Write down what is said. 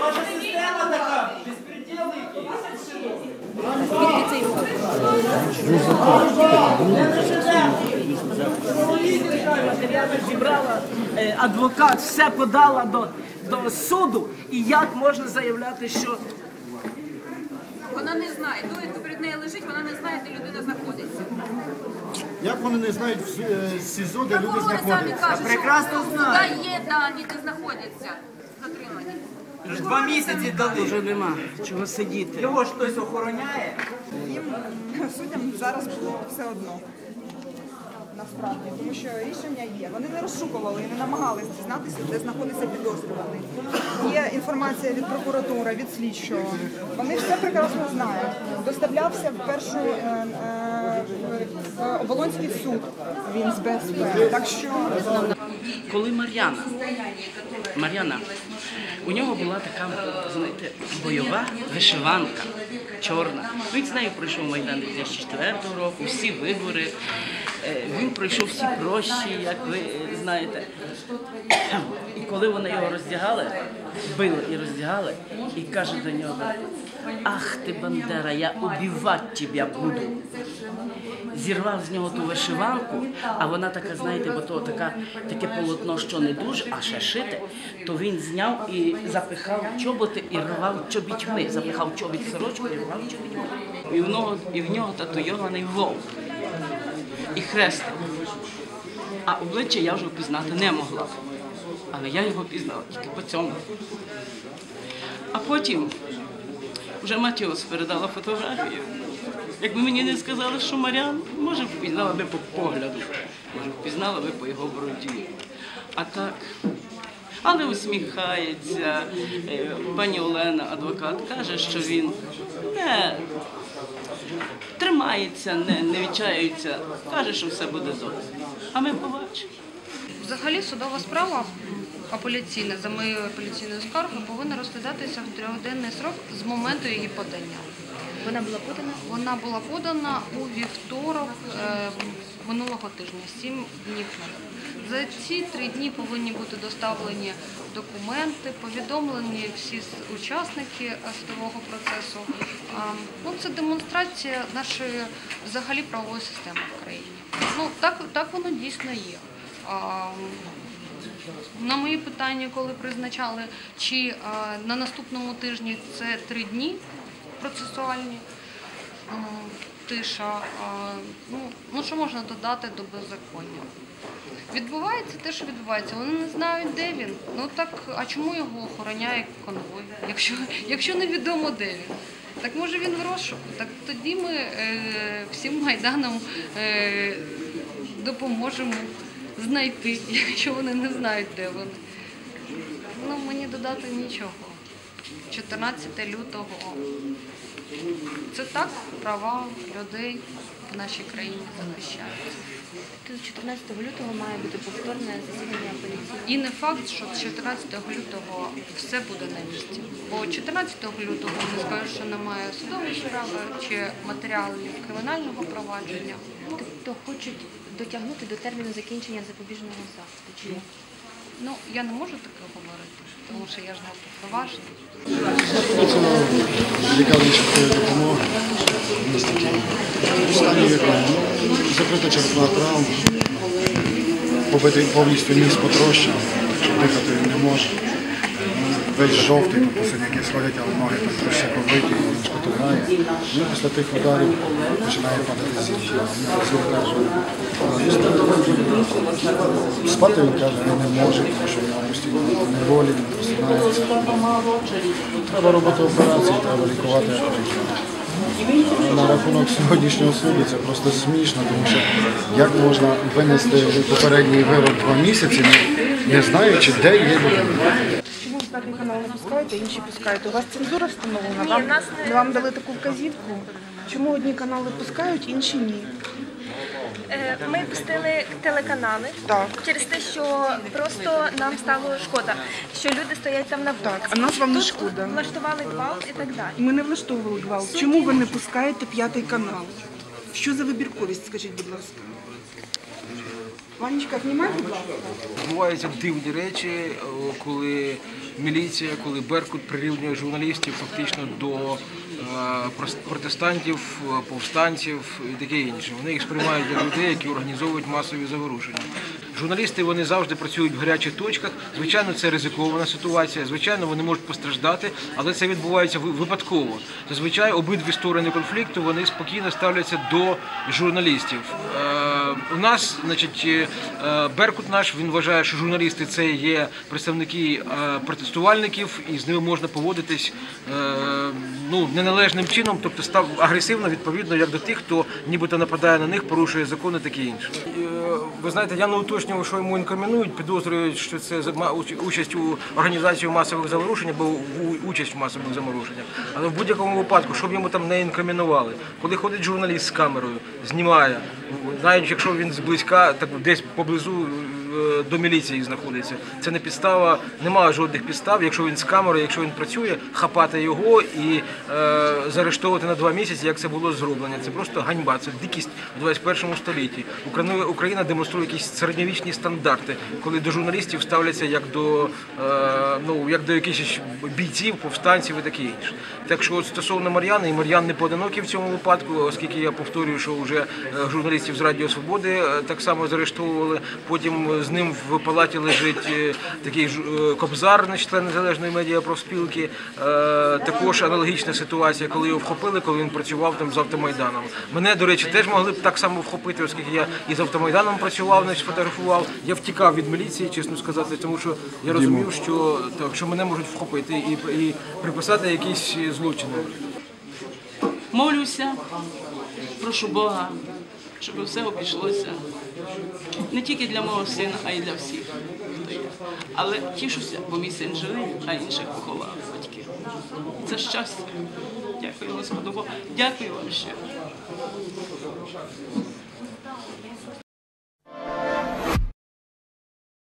Ваша система така, безпреділ Матеріали зібрала, адвокат все подала до, до суду. І як можна заявляти, що Вона не знає. Довідка перед нею лежить, вона не знає, де людина знаходиться. Як вони не знають в е, СІЗО, де люди Прокурори самі знаходяться? кажуть, прекрасно що знають. туди є дані, де знаходяться затримані. два місяці дали? Вже нема чого сидіти. Його ж хтось охороняє. їм суддям зараз було все одно. Насправді, тому що рішення є. Вони не розшукували і не намагалися дізнатися, де знаходиться підозрюваний. Є інформація від прокуратури, від слідчого. Вони все прекрасно знають. Доставлявся в першу е, е, Оболонський суд він з БСП. Так що Коли Мар'яна, Мар'яна, у нього була така, знаєте, бойова вишиванка чорна. Він з нею пройшов Майдан 2004 року, всі вибори. Е, Він пройшов всі прощі, як ви знаєте. І коли вони його роздягали, били і роздягали, і каже до нього: Ах ти, Бандера, я убивати тебе буду зірвав з нього ту вишиванку, а вона така, знаєте, бо то така, таке полотно, що не дуже, а ще шите, то він зняв і запихав чоботи і рвав чобітьми. Запихав чобіт сорочку і рвав чобітьми. І в нього, і в нього татуйований вовк і хрестик. А обличчя я вже впізнати не могла. Але я його пізнала тільки по цьому. А потім вже Матіос передала фотографію. Якби мені не сказали, що Марян, може впізнала би по погляду, може впізнала би по його бороді. А так. Але усміхається. Е, Пані Олена, адвокат, каже, що він не тримається, не, не відчаюється, каже, що все буде добре. А ми побачимо. Взагалі судова справа апеляційна за моєю апеляційною скаргою повинна розглядатися в трьохденний срок з моменту її подання. Вона була подана. Вона була подана у вівторок е, минулого тижня, сім днів. За ці три дні повинні бути доставлені документи, повідомлені всі учасники е, судового процесу. Ну, це демонстрація нашої взагалі правової системи в країні. Ну так, так воно дійсно є. На мої питання, коли призначали, чи а, на наступному тижні це три дні процесуальні, тиша, ну, ну що можна додати до беззаконня? Відбувається те, що відбувається. Вони не знають, де він. Ну так, а чому його охороняє конвой? Якщо, якщо невідомо, де він. Так може він в розшуку? Так тоді ми е, всім майданам е, допоможемо знайти, якщо вони не знають, де вони. Ну, мені додати нічого. 14 лютого. Це так права людей в нашій країні захищаються. 14 лютого має бути повторне засідання апеляційної. І не факт, що 14 лютого все буде на місці. Бо 14 лютого не скажуть, що немає судової справи чи матеріалів кримінального провадження. Тобто хочуть дотягнути до терміну закінчення запобіжного заходу. Чи? Ну, я не можу таке говорити, тому що я ж не повноважена. Місті Києві. У стані якому ну, закрита черепна травма, повністю ніс потрощений, дихати не може. Весь жовтий, тобто синяки сходять, але ноги там трошки побиті, він шкотуває. Ну, після тих ударів починає падати зір'я. Він спати він каже, не може, тому що в нього постійно неволі, він просинається. Треба робити операції, треба лікувати. На рахунок сьогоднішнього суду це просто смішно, тому що як можна винести попередній вирок два місяці, не, знаючи, де є документи. П'ятий канал не пускаєте, інші пускаєте? У вас цензура встановлена? Вам, вам дали таку вказівку? Чому одні канали пускають, інші ні? Е, Ми пустили телеканали Так. через те, що просто нам стало шкода, що люди стоять там на вулиці. Так, а нас вам не Тут шкода. Влаштували гвалт і так далі. Ми не влаштовували гвалт. Чому ви не пускаєте п'ятий канал? Що за вибірковість, скажіть, будь ласка? Ванечка, знімай, будь ласка. Відбуваються дивні речі, е, коли міліція, коли Беркут прирівнює журналістів фактично до е, протестантів, е, повстанців і таке інше. Вони їх сприймають як людей, які організовують масові заворушення. Журналісти вони завжди працюють в гарячих точках. Звичайно, це ризикована ситуація. Звичайно, вони можуть постраждати, але це відбувається випадково. Зазвичай обидві сторони конфлікту вони спокійно ставляться до журналістів. Е, у нас, значить, е, Беркут наш він вважає, що журналісти це є представники е, протестувальників, і з ними можна поводитись е, ну, неналежним чином, тобто став агресивно відповідно як до тих, хто нібито нападає на них, порушує закони, таке інше. Е, Ви знаєте, я не уточнював, що йому інкримінують, підозрюють, що це участь у організації масових заворушень або участь в масових заворушеннях. Але в будь-якому випадку, щоб йому там не інкримінували, коли ходить журналіст з камерою, знімає, навіть якщо він зблизька, так десь поблизу до міліції знаходиться. Це не підстава, немає жодних підстав, якщо він з камерою, якщо він працює, хапати його і е, заарештовувати на два місяці, як це було зроблено. Це просто ганьба, це дикість в 21 столітті. Україна, Україна демонструє якісь середньовічні стандарти, коли до журналістів ставляться як до е, ну як до якихось бійців, повстанців і таке інше. Так що стосовно Мар'яни, і Мар'ян не поодинокий в цьому випадку, оскільки я повторюю, що вже е, журналістів з Радіо Свободи е, так само заарештовували. Потім з ним в палаті лежить е, такий е, кобзар, член незалежної медіапрофспілки. Е, Також аналогічна ситуація, коли його вхопили, коли він працював там з автомайданом. Мене, до речі, теж могли б так само вхопити, оскільки я і з автомайданом працював, значить, фотографував. Я втікав від міліції, чесно сказати, тому що я розумів, що так, що мене можуть вхопити і, і приписати якісь злочини. Молюся, прошу Бога, щоб все обійшлося не тільки для мого сина, а й для всіх, хто є. Але тішуся, бо мій син живий, а інших поховав батьки. Це щастя. Дякую Господу Богу. Дякую вам ще.